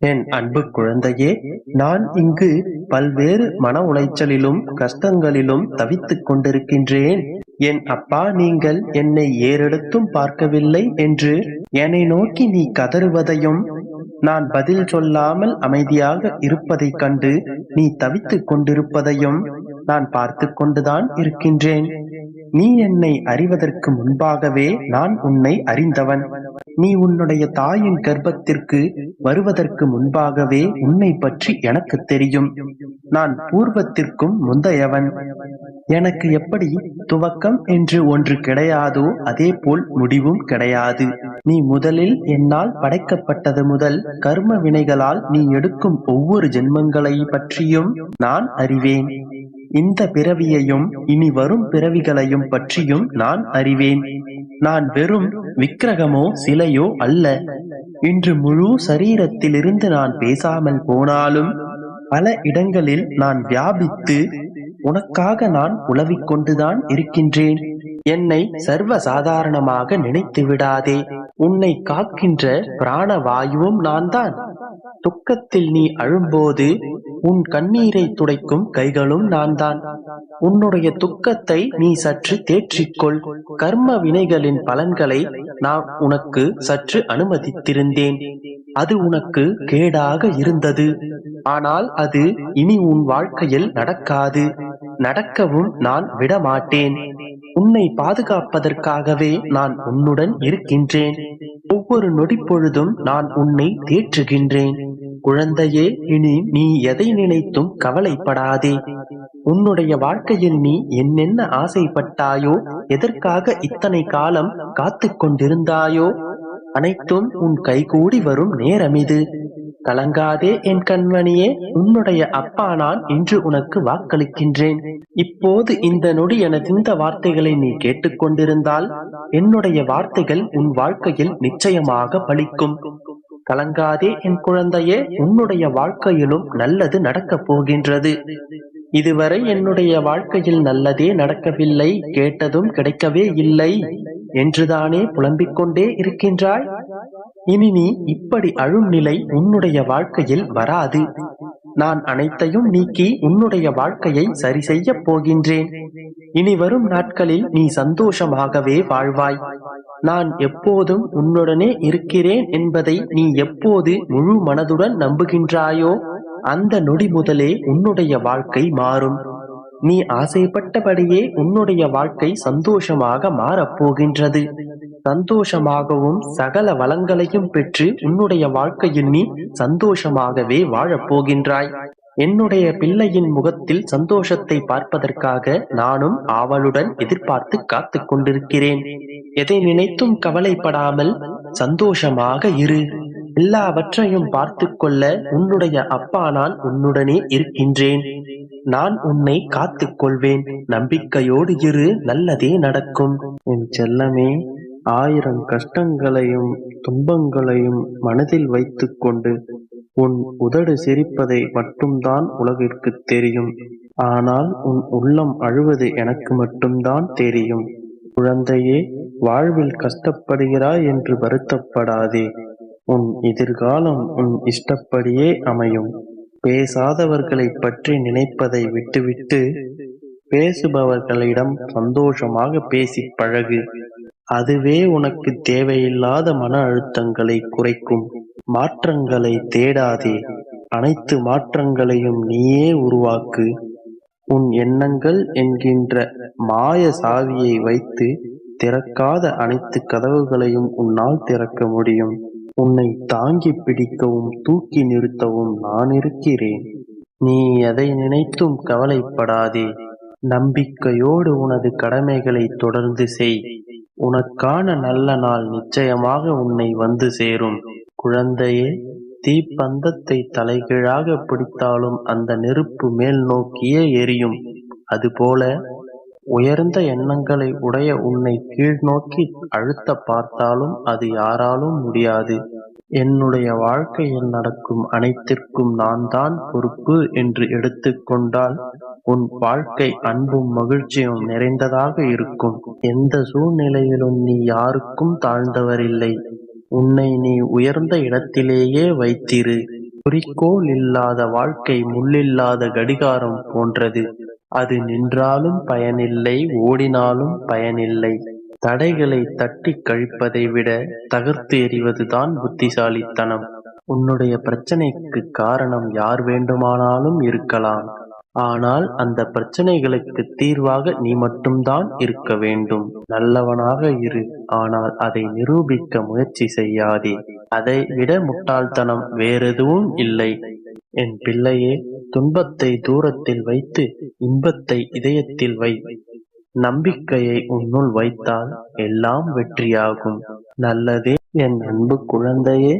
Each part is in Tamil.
என் அன்பு குழந்தையே நான் இங்கு பல்வேறு மன உளைச்சலிலும் கஷ்டங்களிலும் தவித்துக் கொண்டிருக்கின்றேன். என் அப்பா நீங்கள் என்னை ஏறெடுத்தும் பார்க்கவில்லை என்று என்னை நோக்கி நீ கதறுவதையும் நான் பதில் சொல்லாமல் அமைதியாக இருப்பதைக் கண்டு நீ தவித்துக் கொண்டிருப்பதையும் நான் பார்த்து கொண்டுதான் இருக்கின்றேன். நீ என்னை அறிவதற்கு முன்பாகவே நான் உன்னை அறிந்தவன். நீ உன்னுடைய தாயின் கர்ப்பத்திற்கு வருவதற்கு முன்பாகவே உன்னை பற்றி எனக்கு தெரியும். நான் பூர்வத்திற்கும் முந்தையவன். எனக்கு எப்படி துவக்கம் என்று ஒன்று கிடையாதோ அதே போல் முடிவும் கிடையாது. நீ முதலில் என்னால் படைக்கப்பட்டது முதல் கர்ம வினைகளால் நீ எடுக்கும் ஒவ்வொரு ஜென்மங்களை பற்றியும் நான் அறிவேன். இந்த பிறவியையும் இனி வரும் பிறவிகளையும் பற்றியும் நான் அறிவேன். நான் வெறும் விக்கிரகமோ சிலையோ அல்ல. இன்று முழு சரீரத்திலிருந்து நான் பேசாமல் போனாலும் பல இடங்களில் நான் வியாபித்து உனக்காக நான் உளவிக் கொண்டுதான் இருக்கின்றேன். என்னை சர்வ சாதாரணமாக நினைத்து விடாதே உன்னை காக்கின்ற பிராண வாயுவும் நான் தான் துக்கத்தில் நீ அழும்போது உன் கண்ணீரை துடைக்கும் கைகளும் நான் தான் உன்னுடைய துக்கத்தை நீ சற்று தேற்றிக்கொள். கர்ம வினைகளின் பலன்களை நான் உனக்கு சற்று அனுமதித்திருந்தேன். அது உனக்கு கேடாக இருந்தது. ஆனால் அது இனி உன் வாழ்க்கையில் நடக்காது. நடக்கவும் நான் விடமாட்டேன். உன்னை பாதுகாப்பதற்காகவே நான் உன்னுடன் இருக்கின்றேன். ஒவ்வொரு நொடி பொழுதும் நான் உன்னை தேற்றுகின்றேன். குழந்தையே இனி நீ எதை நினைத்தும் கவலைப்படாதே. உன்னுடைய வாழ்க்கையில் நீ என்னென்ன ஆசைப்பட்டாயோ எதற்காக இத்தனை காலம் காத்து கொண்டிருந்தாயோ அனைத்தும் உன் கைகூடி வரும் நேரம் இது கலங்காதே என் கண்மணியே உன்னுடைய அப்பா நான் இன்று உனக்கு வாக்களிக்கின்றேன். இப்போது இந்த நொடி எனது இந்த வார்த்தைகளை நீ கேட்டுக்கொண்டிருந்தால் என்னுடைய வார்த்தைகள் உன் வாழ்க்கையில் நிச்சயமாக பலிக்கும். கலங்காதே என் குழந்தையே உன்னுடைய வாழ்க்கையிலும் நல்லது நடக்கப் போகின்றது. இதுவரை என்னுடைய வாழ்க்கையில் நல்லதே நடக்கவில்லை கேட்டதும் கிடைக்கவே இல்லை. என்றுதானே புலம்பிக் கொண்டே இருக்கின்றாய்? இனி நீ இப்படி அழும் நிலை உன்னுடைய வாழ்க்கையில் வராது. நான் அனைத்தையும் நீக்கி உன்னுடைய வாழ்க்கையை சரி செய்ய போகின்றேன். இனி வரும் நாட்களில் நீ சந்தோஷமாகவே வாழ்வாய். நான் எப்போதும் உன்னுடனே இருக்கிறேன் என்பதை நீ எப்போது முழு மனதுடன் நம்புகின்றாயோ அந்த நொடி முதலே உன்னுடைய வாழ்க்கை மாறும். நீ ஆசைப்பட்டபடியே உன்னுடைய வாழ்க்கை சந்தோஷமாக மாறப்போகின்றது சந்தோஷமாகவும் சகல வளங்களையும் பெற்று உன்னுடைய வாழ்க்கையில் நீ சந்தோஷமாகவே வாழப் போகின்றாய். என்னுடைய பிள்ளையின் முகத்தில் சந்தோஷத்தை பார்ப்பதற்காக நானும் ஆவலுடன் எதிர்பார்த்து காத்துக் கொண்டிருக்கிறேன். எதை நினைத்தும் கவலைப்படாமல் சந்தோஷமாக இரு. எல்லாவற்றையும் பார்த்து கொள்ள உன்னுடைய அப்பா நான் உன்னுடனே இருக்கின்றேன். நான் உன்னை காத்துக் கொள்வேன் நம்பிக்கையோடு இரு நல்லதே நடக்கும். என் செல்லமே ஆயிரம் கஷ்டங்களையும் துன்பங்களையும் மனதில் வைத்துக்கொண்டு உன் உதடு சிரிப்பதை மட்டும்தான் உலகிற்கு தெரியும். ஆனால் உன் உள்ளம் அழுவது எனக்கு மட்டும்தான் தெரியும். குழந்தையே வாழ்வில் கஷ்டப்படுகிறாய் என்று வருத்தப்படாதே. உன் எதிர்காலம் உன் இஷ்டப்படியே அமையும். பேசாதவர்களை பற்றி நினைப்பதை விட்டுவிட்டு பேசுபவர்களிடம் சந்தோஷமாக பேசி பழகு. அதுவே உனக்கு தேவையில்லாத மன அழுத்தங்களை குறைக்கும். மாற்றங்களை தேடாதே. அனைத்து மாற்றங்களையும் நீயே உருவாக்கு. உன் எண்ணங்கள் என்கின்ற மாய சாவியை வைத்து திறக்காத அனைத்து கதவுகளையும் உன்னால் திறக்க முடியும். உன்னை தாங்கி பிடிக்கவும் தூக்கி நிறுத்தவும் நான் இருக்கிறேன். நீ எதை நினைத்தும் கவலைப்படாதே. நம்பிக்கையோடு உனது கடமைகளை தொடர்ந்து செய். உனக்கான நல்ல நாள் நிச்சயமாக உன்னை வந்து சேரும். குழந்தையே தீப்பந்தத்தை தலைகீழாக பிடித்தாலும் அந்த நெருப்பு மேல் நோக்கியே எரியும். அதுபோல உயர்ந்த எண்ணங்களை உடைய உன்னை கீழ் நோக்கி அழுத்த பார்த்தாலும் அது யாராலும் முடியாது. என்னுடைய வாழ்க்கையில் நடக்கும் அனைத்திற்கும் நான் தான் பொறுப்பு என்று எடுத்துக்கொண்டால் உன் வாழ்க்கை அன்பும் மகிழ்ச்சியும் நிறைந்ததாக இருக்கும். எந்த சூழ்நிலையிலும் நீ யாருக்கும் தாழ்ந்தவரில்லை. உன்னை நீ உயர்ந்த இடத்திலேயே வைத்திரு. குறிக்கோள் இல்லாத வாழ்க்கை முள்ளில்லாத கடிகாரம் போன்றது. அது நின்றாலும் பயனில்லை ஓடினாலும் பயனில்லை. தடைகளை தட்டி கழிப்பதை விட தகர்த்து எறிவதுதான் புத்திசாலித்தனம். உன்னுடைய பிரச்சனைக்கு காரணம் யார் வேண்டுமானாலும் இருக்கலாம். ஆனால் அந்த பிரச்சனைகளுக்கு தீர்வாக நீ மட்டும்தான் இருக்க வேண்டும். நல்லவனாக இரு ஆனால் அதை நிரூபிக்க முயற்சி செய்யாதே. அதை விட முட்டாள்தனம் வேறெதுவும் இல்லை. என் பிள்ளையே துன்பத்தை தூரத்தில் வைத்து இன்பத்தை இதயத்தில் வை. நம்பிக்கையை உன்னுள் வைத்தால் எல்லாம் வெற்றியாகும். நல்லதே என் அன்பு குழந்தையே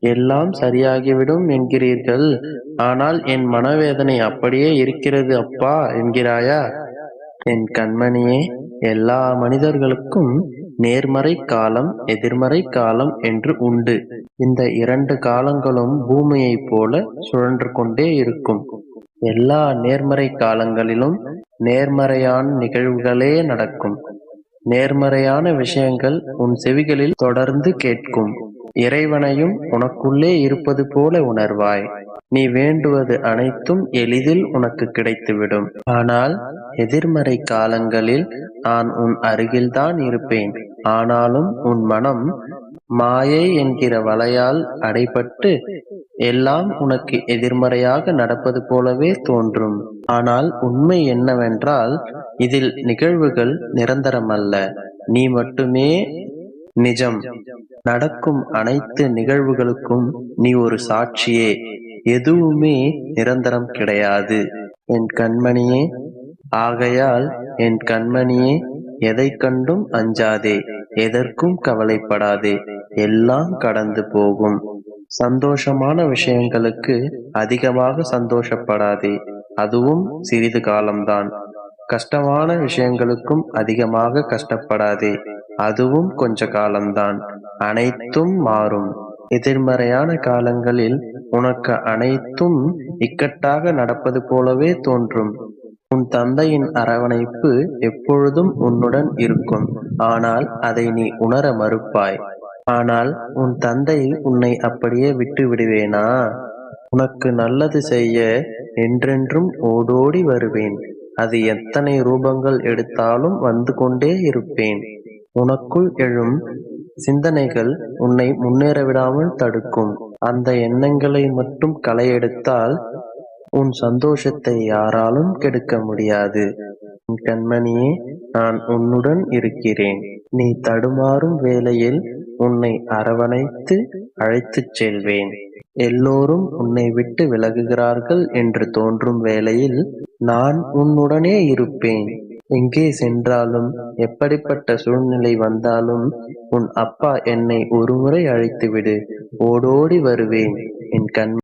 எல்லாம் சரியாகிவிடும் என்கிறீர்கள். ஆனால் என் மனவேதனை அப்படியே இருக்கிறது அப்பா என்கிறாயா? என் கண்மணியே எல்லா மனிதர்களுக்கும் நேர்மறை காலம் எதிர்மறை காலம் என்று உண்டு. இந்த இரண்டு காலங்களும் பூமியைப் போல சுழன்று கொண்டே இருக்கும். எல்லா நேர்மறை காலங்களிலும் நேர்மறையான நிகழ்வுகளே நடக்கும். நேர்மறையான விஷயங்கள் உன் செவிகளில் தொடர்ந்து கேட்கும். இறைவனையும் உனக்குள்ளே இருப்பது போல உணர்வாய். நீ வேண்டுவது அனைத்தும் எளிதில் உனக்கு கிடைத்துவிடும். ஆனால் எதிர்மறை காலங்களில் நான் உன் அருகில்தான் இருப்பேன். ஆனாலும் உன் மனம் மாயை என்கிற வலையால் அடைபட்டு எல்லாம் உனக்கு எதிர்மறையாக நடப்பது போலவே தோன்றும். ஆனால் உண்மை என்னவென்றால் இதில் நிகழ்வுகள் நிரந்தரமல்ல. நீ மட்டுமே நிஜம். நடக்கும் அனைத்து நிகழ்வுகளுக்கும் நீ ஒரு சாட்சியே. எதுவுமே நிரந்தரம் கிடையாது. என் கண்மணியே ஆகையால் என் கண்மணியே எதை கண்டும் அஞ்சாதே. எதற்கும் கவலைப்படாதே. எல்லாம் கடந்து போகும். சந்தோஷமான விஷயங்களுக்கு அதிகமாக சந்தோஷப்படாதே. அதுவும் சிறிது காலம்தான். கஷ்டமான விஷயங்களுக்கும் அதிகமாக கஷ்டப்படாதே. அதுவும் கொஞ்ச காலம்தான். அனைத்தும் மாறும். எதிர்மறையான காலங்களில் உனக்கு அனைத்தும் இக்கட்டாக நடப்பது போலவே தோன்றும். உன் தந்தையின் அரவணைப்பு எப்பொழுதும் உன்னுடன் இருக்கும். ஆனால் அதை நீ உணர மறுப்பாய். ஆனால் உன் தந்தை உன்னை அப்படியே விட்டு விடுவேனா? உனக்கு நல்லது செய்ய என்றென்றும் ஓடோடி வருவேன். அது எத்தனை ரூபங்கள் எடுத்தாலும் வந்து கொண்டே இருப்பேன். உனக்குள் எழும் சிந்தனைகள் உன்னை முன்னேற விடாமல் தடுக்கும். அந்த எண்ணங்களை மட்டும் களையெடுத்தால் உன் சந்தோஷத்தை யாராலும் கெடுக்க முடியாது. உன் கண்மணியே நான் உன்னுடன் இருக்கிறேன். நீ தடுமாறும் வேளையில் உன்னை அரவணைத்து அழைத்துச் செல்வேன். எல்லோரும் உன்னை விட்டு விலகுகிறார்கள் என்று தோன்றும் வேளையில் நான் உன்னுடனே இருப்பேன். எங்கே சென்றாலும் எப்படிப்பட்ட சூழ்நிலை வந்தாலும் உன் அப்பா என்னை ஒருமுறை அழைத்துவிடு. ஓடோடி வருவேன். என் கண்